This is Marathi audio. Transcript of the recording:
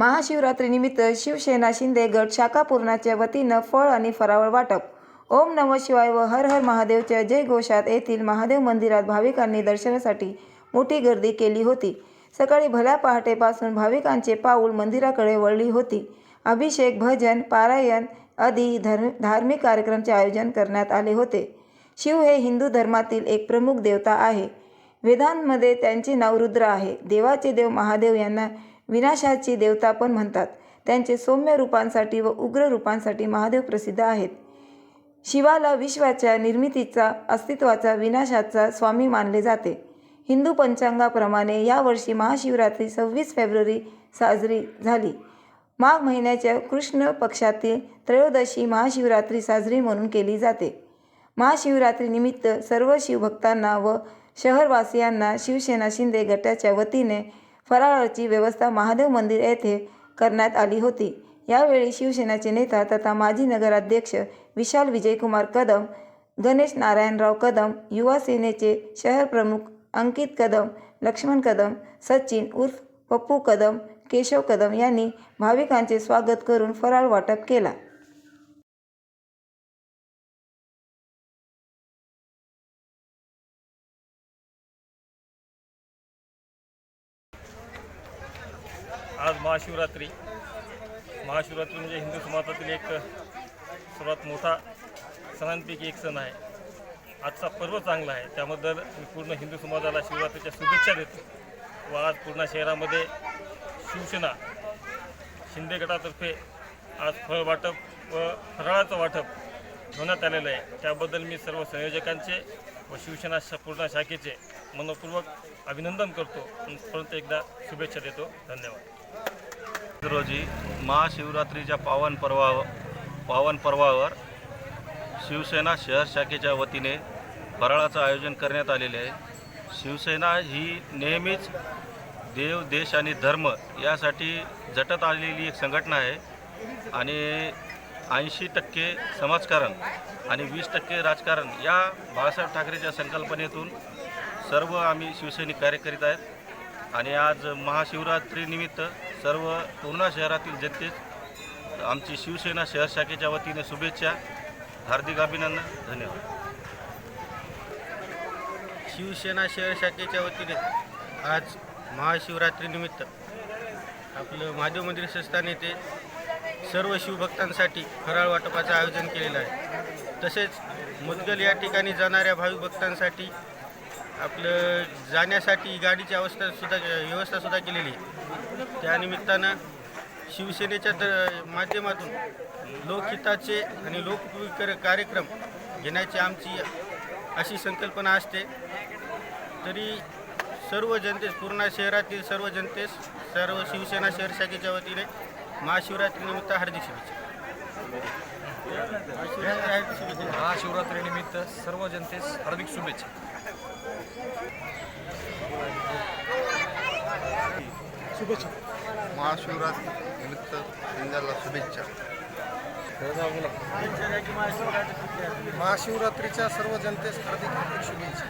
महाशिवरात्रीनिमित्त शिवसेना शिंदे गट शाखापूर्णाच्या वतीनं फळ आणि फराळ वाटप. ओम नम शिवाय व हर हर महादेवच्या जय घोषात येथील महादेव मंदिरात भाविकांनी दर्शनासाठी मोठी गर्दी केली होती. सकाळी भल्या पहाटेपासून भाविकांचे पाऊल मंदिराकडे वळली होती. अभिषेक भजन पारायण आदी धर्म धार्मिक कार्यक्रमाचे आयोजन करण्यात आले होते. शिव हे हिंदू धर्मातील एक प्रमुख देवता आहे. वेदांमध्ये त्यांचे नाव रुद्र आहे. देवाचे देव महादेव यांना विनाशाची देवता पण म्हणतात. त्यांचे सौम्य रूपांसाठी व उग्र रूपांसाठी महादेव प्रसिद्ध आहेत. शिवाला विश्वाच्या निर्मितीचा अस्तित्वाचा विनाशाचा स्वामी मानले जाते. हिंदू पंचांगाप्रमाणे यावर्षी महाशिवरात्री सव्वीस फेब्रुवारी साजरी झाली. माघ महिन्याच्या कृष्ण पक्षातील त्रयोदशी महाशिवरात्री साजरी म्हणून केली जाते. महाशिवरात्रीनिमित्त सर्व शिवभक्तांना व शहरवासियांना शिवसेना शिंदे गटाच्या वतीने फराळाची व्यवस्था महादेव मंदिर येथे करण्यात आली होती. यावेळी शिवसेनेचे नेता तथा माजी नगराध्यक्ष विशाल विजयकुमार कदम गणेश नारायणराव कदम युवा सेनेचे शहर प्रमुख अंकित कदम लक्ष्मण कदम सचिन उर्फ पप्पू कदम केशव कदम यांनी भाविकांचे स्वागत करून फराळ वाटप केला. आज महाशिवरात्री. महाशिवरात्री म्हणजे हिंदू समाजातील एक सर्वात मोठा सणांपैकी एक सण आहे. आजचा पर्व चांगला आहे. त्याबद्दल मी पूर्ण हिंदू समाजाला शिवरात्रीच्या शुभेच्छा देतो. व आज पूर्ण शहरामध्ये शिवसेना शिंदे गटातर्फे आज फळ वाटप व फराळाचं वाटप ठेवण्यात आलेलं आहे. त्याबद्दल मी सर्व संयोजकांचे व शिवसेना पूर्ण शाखेचे मनपूर्वक अभिनंदन करतो. परंतु एकदा शुभेच्छा देतो. धन्यवाद. रोजी महाशिवरात्रीच्या पावन पर्वा पावन पर्वावर शिवसेना शहर शाखेच्या वतीने फराळाचं आयोजन करण्यात आलेले आहे. शिवसेना ही नेहमीच देव देश आणि धर्म यासाठी झटत आलेली एक संघटना आहे. आणि ऐंशी टक्के समाजकारण आणि वीस टक्के राजकारण या बाळासाहेब ठाकरेच्या संकल्पनेतून सर्व आम्ही शिवसैनिक कार्य करीत आहेत. आणि आज महाशिवरात्रीनिमित्त सर्व पूर्णा शहरातील जनतेस आमची शिवसेना शहर शाखेच्या वतीने शुभेच्छा. हार्दिक अभिनंदन. धन्यवाद. शिवसेना शहर शाखेच्या वतीने आज महाशिवरात्रीनिमित्त आपलं महादेव मंदिर संस्थान येथे सर्व शिवभक्तांसाठी फराळ वाटपाचं आयोजन केलेलं आहे. तसेच मुदगल या ठिकाणी जाणाऱ्या भाविक भक्तांसाठी आपलं जाण्यासाठी गाडीची अवस्था सुद्धा व्यवस्थासुद्धा केलेली आहे. त्यानिमित्तानं शिवसेनेच्या द माध्यमातून लोकहिताचे आणि लोकविकर कार्यक्रम घेण्याची आमची अशी संकल्पना असते. तरी सर्व जनतेस पूर्ण शहरातील सर्व जनतेस सर्व शिवसेना शहर शाखेच्या वतीने महाशिवरात्रीनिमित्त हार्दिक शुभेच्छा. महाशिवरात्रीनिमित्त सर्व जनतेस हार्दिक शुभेच्छा. महाशिवरात्री निमित्त शिंद्याला शुभेच्छा. महाशिवरात्रीच्या सर्व जनतेस हार्दिक हार्दिक शुभेच्छा.